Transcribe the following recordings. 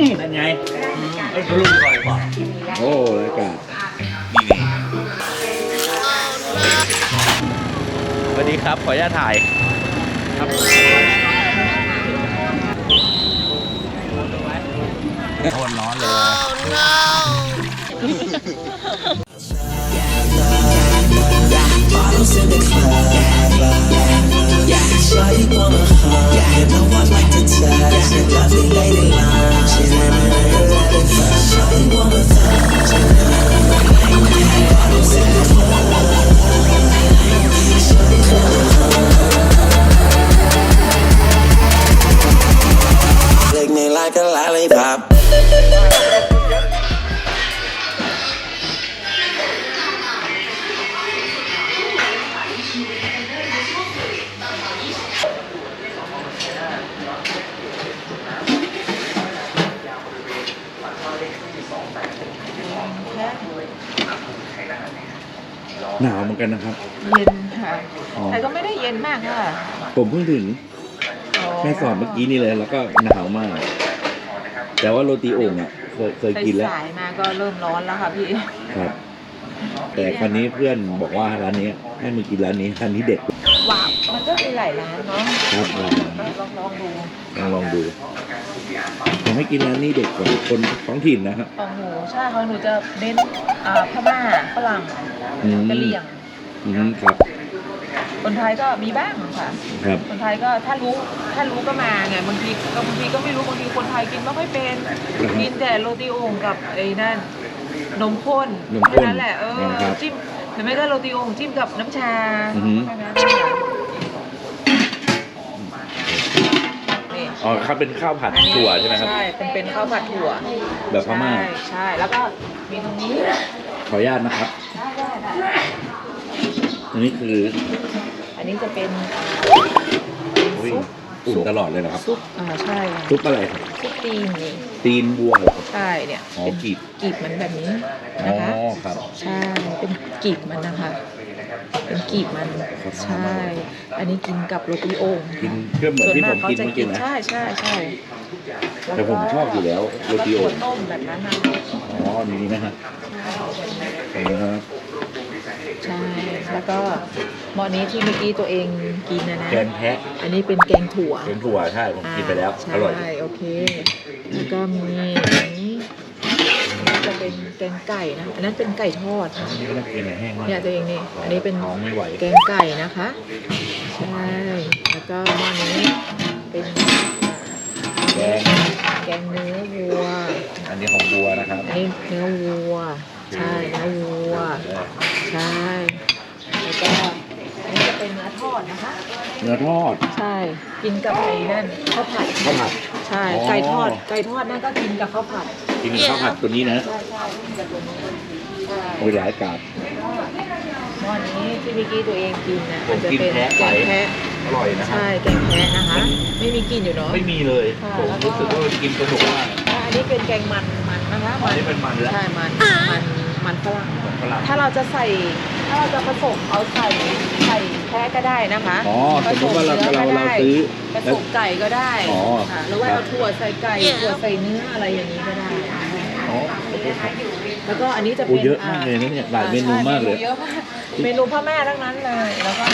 อืมนั่นไงเอ้ยรุ่นก่อยกว่าโอ้ยกาสวัสดีครับ ขออนุญาตถ่ายครับโคตรร้อนเลย Bottles in the club. Yeah, หนาวเหมือนกันนะครับ เย็นค่ะ อ๋อ แต่ก็ไม่ได้เย็นมากค่ะผมเพิ่งถึงแม่สอดเมื่อกี้นี่เลย แล้วก็หนาวมาก แต่ว่าโรตีโอ่งอะเคยเคยกินแล้วสายๆมาก็เริ่มร้อนแล้วค่ะพี่ครับ แต่คราวนี้เพื่อนบอกว่าร้านนี้ให้มึงกินร้านนี้ร้านนี้เด็ดว้าวมันก็มี หลายร้านเนาะครับลองลองลองดูลองลองดูผมให้กินร้านนี้เด็ดกว่าคนท้องถิ่นนะครับของหนูใช่ของหนูจะเน้นอ่าพม่าฝรั่งอืมกะเหรี่ยงอืมครับคนไทยก็มีบ้างค่ะครับคนไทยก็ถ้ารู้ถ้ารู้ก็มาไงบางทีก็บางทีก็ไม่รู้บางทีคนไทยกินไม่ค่อยเป็นกินแต่โรตีโอ่งกับไอ้นั่นนมข้นนมข้นแค่นั้นแหละเออครับจิ้มหรือไม่ก็โรตีโอ่งจิ้มกับน้ำชาอือหือแค่นั้น อ๋อครับเป็นข้าวผัดถั่วใช่ไหมครับ ใช่เป็นเป็นข้าวผัดถั่วแบบพม่า ใช่ใช่แล้วก็มีตรงนี้ขออนุญาตนะครับได้ได้ได้อันนี้คืออันนี้จะเป็นอุ๊ยซุปอุ่นตลอดเลยนะครับ ซุปอ่าใช่ค่ะซุปอะไรครับ ซุปตีนนี่ตีนวัวเหรอครับ ใช่เนี่ยอ๋อเป็นกีบ กีบมันแบบนี้อ๋อนะคะ ครับ ใช่เป็นกีบมันนะคะ เป็นกีบมันครับใช่ อันนี้กินกับโรตีโอ่งกินเครื่องเหมือนส่วนที่ผมมากเขากินจะเมื่อกิกี้นนะใช่ใช่ใช่แต่ผมชอบอยู่แล้วโรแล้วก็ตีโอ่ถั่วงต้มแบบนั้นนะอ๋อนี่นะฮะเห็นไหมครับใช่แล้วก็หม้อนี้ที่เมื่อกี้ตัวเองกินนะนะแกงแพะอันนี้เป็นแกงถั่วเป็นถั่วใช่ผมกินไปแล้วใช่อร่อยโอเค แล้วก็มีอันนี้อันนี้จะ เป็นแกงไก่นะ อันนั้นเป็นไก่ทอดอันนี้ก็น่ากินแห้งมากเนี่ยตัวเองนี่ อันนี้เป็นท้องไม่ไหวแกงไก่นะคะ ใช่ แล้วก็หม้อนี้เป็นแกงแกงเนื้อวัว อันนี้ของบัวนะครับ อันนี้เนื้อวัว ใช่ เนื้อวัว ใช่ แล้วก็อันนี้จะ เป็นเนื้อทอดนะคะ เนื้อทอด ใช่ กินกับไอ้นั่นข้าวผัดข้าวผัด ใช่อ๋อไก่ทอด ไก่ทอดนั่นก็กินกับข้าวผัด กินกับข้าวผัดตัวนี้นะ ใช่ใช่กินกับตัวนี้ใช่โอ้ยหลายกาดหม้อนี้ที่เมื่อกี้ตัวเองกินนะผมจะกินเป็นแพะแกไปงแพะอร่อยนะครัใช่บแกงแพะนะคะ ไม่มีกลิ่นอยู่เนาะ ไม่มีเลยค่ะผมแล้วก็รู้สึกว่ากินสนุกมากอ่าอันนี้เป็นแกงมันมันนะคะอันนี้เป็นมันแล้วใช่มัน มันมันฝรั่งฝรั่งถ้าเราจะใส่ ถ้าเราจะผสมเอาใส่ใส่แพะก็ได้นะคะอ๋อสมมติว่าเราผสเรานื้อก็เราได้ซื้อผสมไก่ก็ได้อ๋อค่ะหรือว่าครัเอาบถั่วใส่ไก่ถั่วใส่เนื้ออะไรอย่างนี้ก็ได้อ๋อโอเคครับแล้วก็อันนี้จะโอ้เป็นเยอะมากเลยนะเนี่ยหลายเมนูมากเลยใช่เมนูเยอะมากเมนูพ่อแม่ทั้งนั้นเลยแล้วก็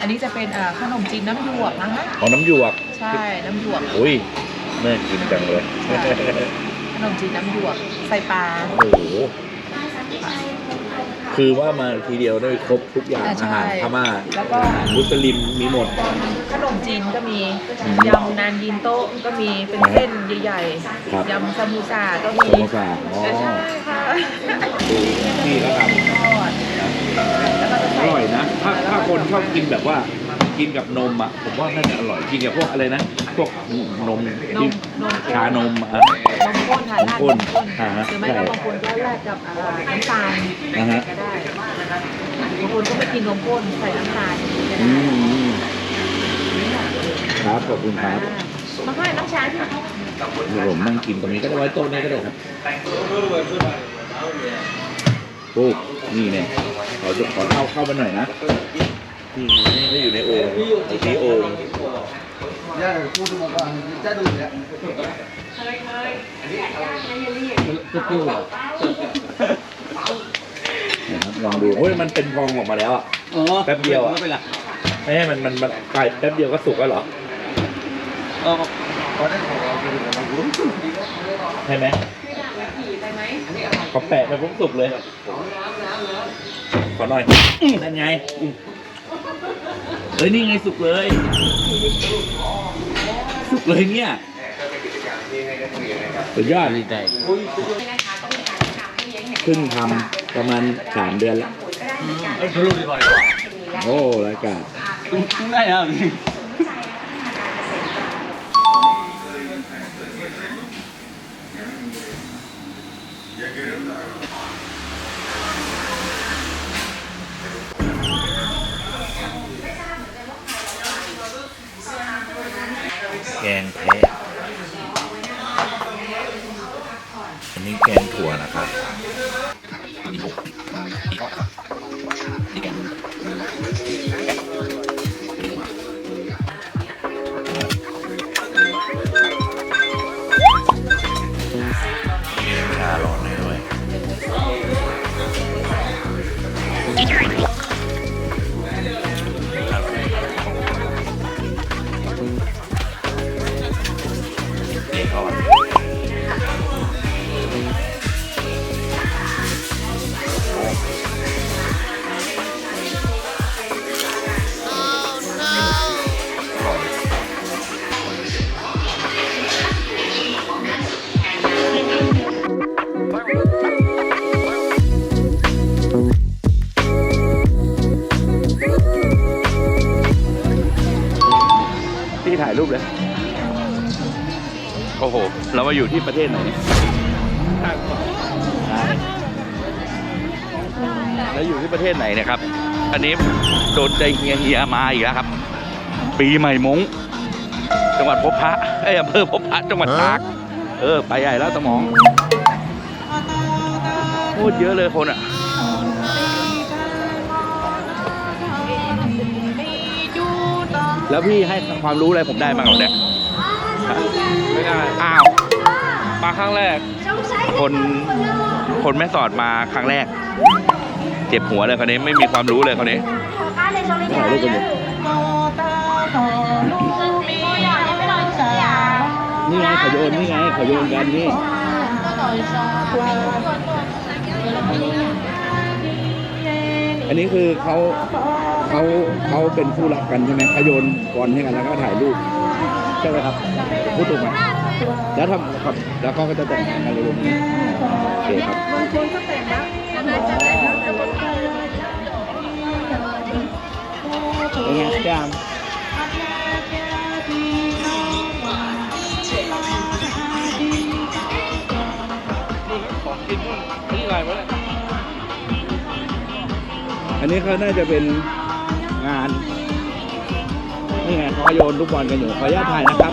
อันนี้จะเป็นอ่าขนมจีนน้ำหยวกนะคะของน้ำหยวกใช่น้ำหยวกอุ้ยน่ากินจังเลยขนมจีนน้ำหยวกใส่ปลาโอ้โห คือว่ามาทีเดียวได้ครบทุกอย่างอ่าอาใช่หารพม่าแล้วก็มุสลิมมีหมด ขนมจีนก็มีอืมยำนานยินโต๊ะก็มีเป็นเส้นใหญ่ครับ ๆยำซามูซาก็มีสโมสาอ๋อ ใช่ค่ะดูนี่แล้วครับทอดแล้วก็จะอใส่ร่อยนะ ถ้าถ้าคนชอบกินแบบว่า กินกับนมอะผมว่าน่าจะอร่อยกินกับพวกอะไรนะพวกนมนที่มนม ชานมอะนมข้นค่ะนมข้นราดนมข้นอ่าฮะหรือไม่ก็ใช่บางคนก็ราดกับอ่าน้ำตาลนะฮะ ก็ได้บางคนก็ไม่กินนมข้นใส่น้ำตาลก็อืได้มอืมครับขอบคุณครับมาให้น้ำชาที่เดี๋ยวผมนั่งกินตรงนี้ก็ได้ไว้โต๊ะนี้ก็ได้ครับโอ้นี่เนี่ยขอจะขอเข้าเข้ามาหน่อยนะนี่ไม่อยู่ใน โอ่งอยู่ที่โอ่งนะครับลองดูโอ้ยมันเป็นพองออกมาแล้วอะแป๊บเดียวอะไม่เป็นไรไม่ใช่มันมันมันกลายแป๊บเดียวก็สุกแล้วเหรอเออใช่ไหมก็แปะไปปุ๊บสุกเลยขอหน่อยนั่นไง เฮ้ยนี่ไงสุกเลย สุกเลยเนี่ยสุดยอดดีใจเพิ่งทำประมาณสามเดือนแล้วเอ้ยรูปดีกว่าโอ้รายการได้ครับ แกงแพะอันนี้แกงถั่วนะครับ ที่ประเทศไหนเนี่ยแล้วอยู่ที่ประเทศไหนเนะครับ อันนี้โดนใจเฮียเฮียมาอีกแล้วครับ ปีใหม่มงจังหวัดพบพระเอ้ยอำเภอพบพระจังหวัดตาก เออ ไปใหญ่แล้วสมองพูดเยอะเลยคนอะแล้วพี่ให้ความรู้อะไรผมได้บ้างเหรอเนี่ยไม่ได้อ้าว มาครั้งแรก คนคนแม่สอดมาครั้งแรก เจ็บหัวเลยคนนี้ไม่มีความรู้เลยคนนี้ถ่ายรูปกันเลยนี่ไงเขาโยนนี่ไงเขาโยนกันนี่อันนี้คือเขาเขาเขาเป็นคู่รักกันใช่ไหมเขาโยนบอลให้กันแล้วก็ถ่ายรูปใช่ไหมครับพูดถูกไหม แล้วทำครับแล้วเขาก็จะแต่งงานกันเลยนี้โอเคครับเป็นไงจามของกินนู่นนี่อะไรวะเนี่ยอันนี้เขาน่าจะเป็นงาน นี่ไงเขาโยนลูกบอลกันอยู่ ขออนุญาตถ่ายนะครับ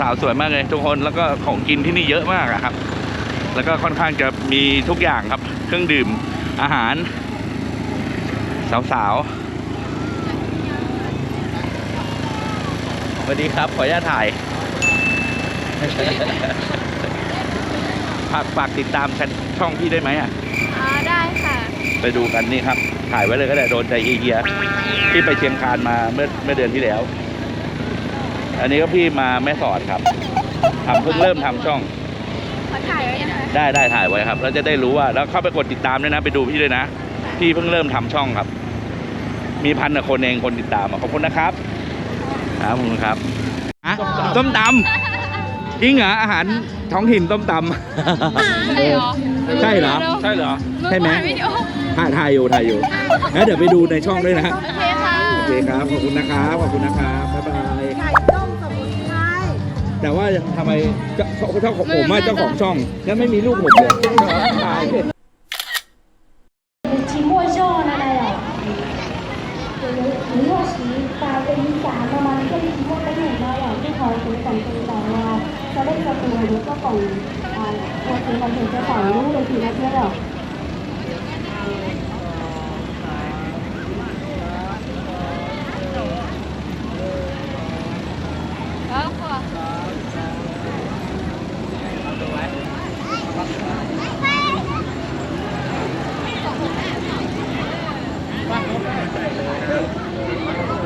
สาวสาวๆสวยมากเลยทุกคนแล้วก็ของกินที่นี่เยอะมากอะครับ แล้วก็ค่อนข้างจะมีทุกอย่างครับ เครื่องดื่มอาหาร สาวๆสวัสดีครับ ขออนุญาตถ่ายฝากฝากติดตามกันช่องพี่ได้ไหมอะอ๋อได้ค่ะ ไปดูกันนี่ครับ ถ่ายไว้เลยก็ได้โดนใจเฮียๆที่ไปเชียงคานมาเมื่อเมื่อเดือนที่แล้ว อันนี้ก็พี่มาแม่สอดครับทำเพิ่งเริ่มทำช่อง ขอถ่ายไว้นะคะ ได้ได้ถ่ายไว้ครับ แล้วจะได้รู้ว่าแล้วเข้าไปกดติดตามด้วยนะ ไปดูพี่ด้วยนะ พี่เพิ่งเริ่มทำช่องครับ มีพันกว่าคนเองคนติดตามอะขอบคุณนะครับ ครับขอบคุณครับอะส้มตำจริงเหรออาหารท้องถิ่นต้มตำ ใช่เหรอใช่เหรอ ใช่เหรอ ใช่ไหมถ่ายวิดีโอถ่ายถ่ายอยู่ถ่ายอยู่งั้นเดี๋ยวไปดูในช่องด้วยนะ โอเคค่ะ โอเคครับ ขอบคุณนะครับ ขอบคุณนะครับ บ๊ายบายไก่ต้มสมุนไพร แต่ว่าทำไมเจ้าของผมว่าเจ้าของช่องยังไม่มีลูกผมเลย Vai, vai.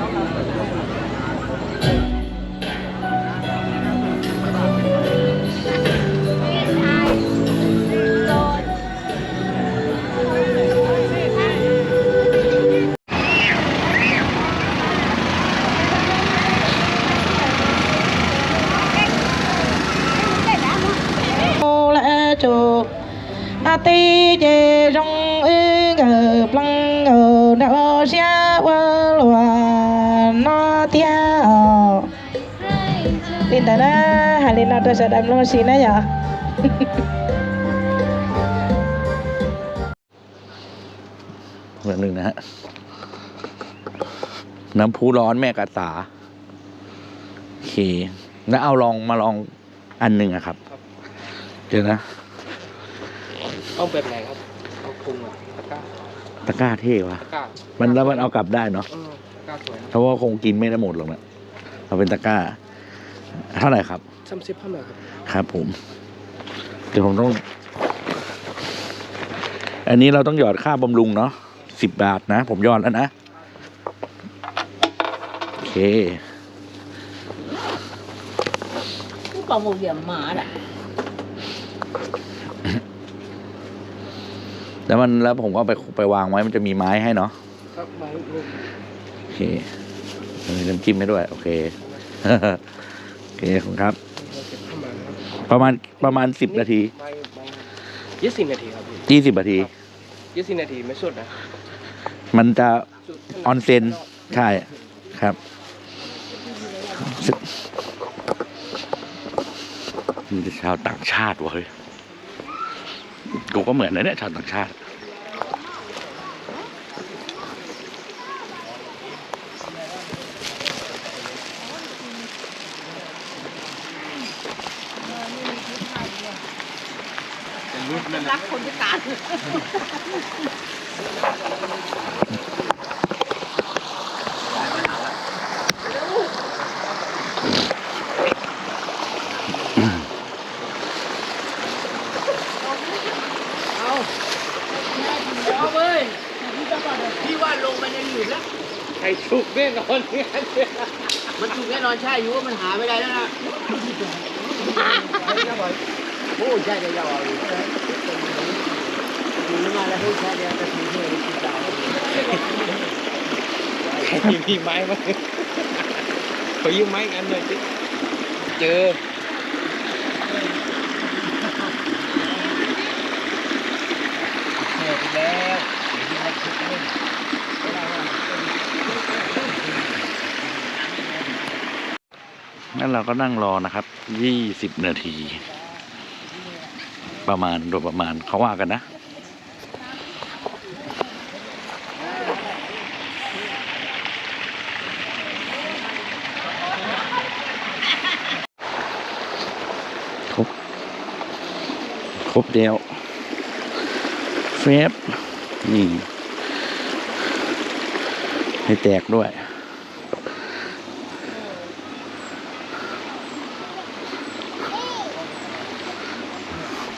Tin ta na hà lên nó tôi sẽ đâm nó xin đấy nhở เหมือนหนึ่งนะฮะ น้ำพุร้อนแม่กาสาโอเค แล้วเอาลองมาลองอันหนึ่งอะครับ เดี๋ยวนะ เอาแบบไหนครับ เอาพุงอะตะกร้าตะกร้าเท่วะตะกร้ามันแล้วมันเอากลับได้เนาะเออตะกร้าสวยนะเพราะว่าคงกินไม่ได้หมดหรอกนะเอาเป็นตะกร้า เท่าไหร่ครับซ้ำซิปผ้ามาครับครับผม เดี๋ยวผมต้อง อันนี้เราต้องหยอดค่าบำรุงเนาะสิบบาทนะ ผมหยอดแล้วนะ โอเค còn một điểm mở đấy แล้วมันแล้วผมก็ไปไปวางไว้มันจะมีไม้ให้เนาะครับไม้ลูกโอเคมีน้ำจิ้มให้ด้วย โอเคโอ เคขอบคุณครับเราเก็บผ้ามาครับ ประมาณประมาณสิบนาทีไม้ไม้ยี่สิบนาทีครับพี่ยี่สิบนาที ยี่สิบนาทีไม่สุดนะ มันจะสุดออนเซ็นใช่ครับมีแต่ชาวต่างชาติเว้ยกูก็เหมือนนะเนี่ยชาวต่างชาติ รัก คนพิการใครชุกแน่นอนเนี่ยมันถูกแน่นอนใช่อยู่ว่ามันหาไม่ได้แล้วนะโอ้ใช่เลยยาวอยู่ มาแล้วให้ใช่เดียวจะทิ้งให้กินต่อใครมีไม้มาขอยืมไม้กันหน่อยสิเจอแล้วงั้นเราก็นั่งรอนะครับ ยี่สิบนาที ประมาณโดยประมาณเขาว่ากันนะ ครบ ค รบเดียวเฟบนี่ให้แตกด้วย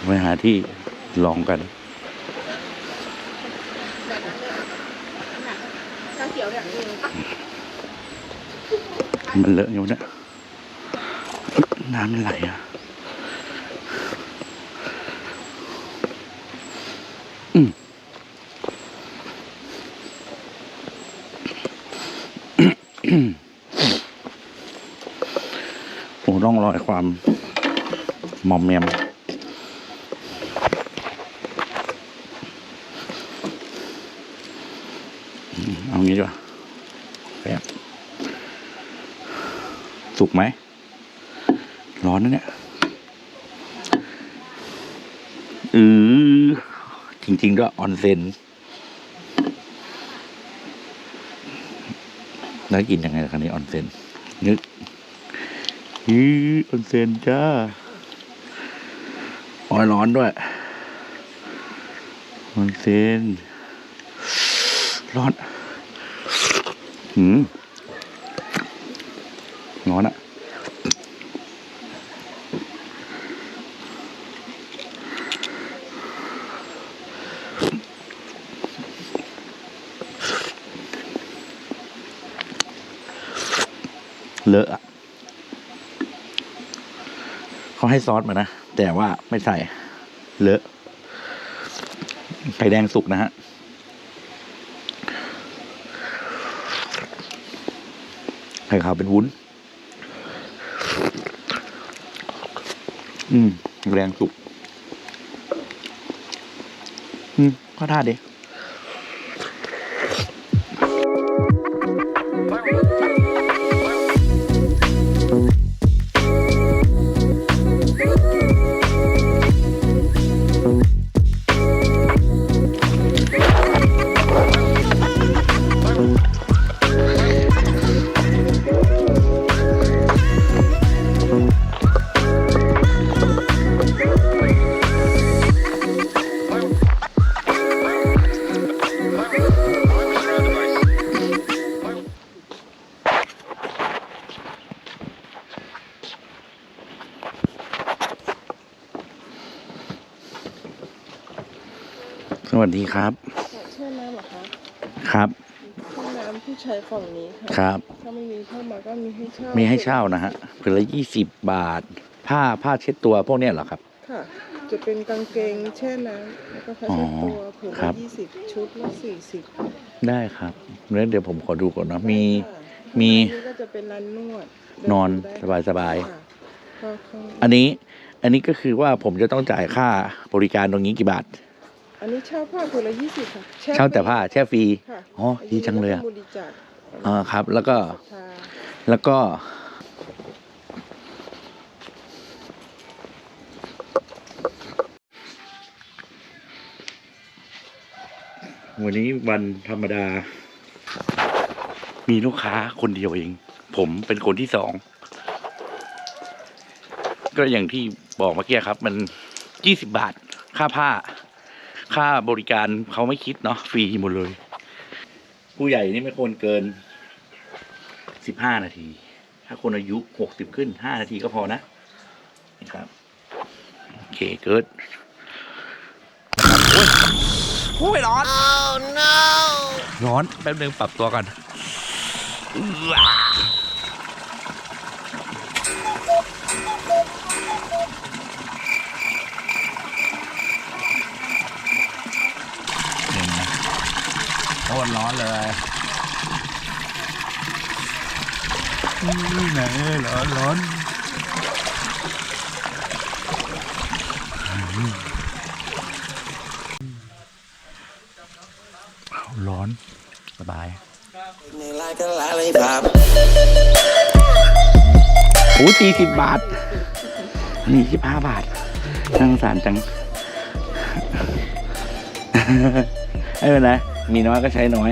ไปหาที่ลองกันมันเลอะอยู่เนี่ยน้ำไหลอะอืมโอ้ร่องรอยความ มอมแมมอืม เอางี้ดีกว่าแบบสุกไหม ร้อนนะเนี่ย อือ จริงๆด้วยออนเซนแล้วกินยังไงล่ะคันนี้ออนเซนนึกอือออนเซนจ้าออยร้อนด้วยออนเซน ร้อนหืมร้อนอะเลอะอะเขาให้ซอสมานะ แต่ว่าไม่ใส่ เลอะไข่แดงสุกนะฮะ ไข่ขาวเป็นวุ้น อืม แรงสุก อืมก็ท่าดี สวัสดีครับแช่น้ำเหรอคะครับห้องน้ำผู้ชายฝั่งนี้ค่ะครับ ถ้าไม่มีเข้ามาก็มีให้เช่ามีให้เช่านะฮะผืนละยี่สิบบาท ผ้าผ้าเช็ดตัวพวกเนี้ยเหรอครับ ค่ะ จะเป็นกางเกงแช่น้ำแล้วก็ผ้าเช็ดตัวผืนครัละบ ยี่สิบชุดละสี่สิบได้ครับงั้นเดี๋ยวผมขอดูก่อนนะมีค่ะมีข้างในนี่ก็จะเป็นร้านนวดนอนเดิสบายสบาย ค่ะก็ข้างๆอันนี้อันนี้ก็คือว่าผมจะต้องจ่ายค่าบริการตรงนี้กี่บาท อันนี้เช่าผ้าผืนละยี่สิบค่ะช่เช่าแต่ผ้าแช่ฟรีค่ะอ๋อดีจังเลยอะนนี้ก็บริจาคอ่าครับ แล้วก็ศรัทธาแล้วก็ วันนี้วันธรรมดา มีลูกค้าคนเดียวเอง ผมเป็นคนที่สอง ก็อย่างที่บอกเมื่อกี้ครับ มันยี่สิบบาท ค่าผ้า ค่าบริการเขาไม่คิดเนาะฟรีหมดเลย ผู้ใหญ่นี่ไม่ควรเกินสิบห้านาที ถ้าคนอายุหกสิบขึ้นห้านาทีก็พอนะนี่ครับโอเคเกิดโอ้ยร้อนร้อนแป๊บนึงปรับตัวก่อน ตรร้อนเลยนี่ไหนร้อนร้อนร้อนสบาย like a lollipop. โอ้สี่สิบบาท นี่สิบห้าบาทน่าสงสารจังไม่เป็นไร มีน้อยก็ใช้น้อย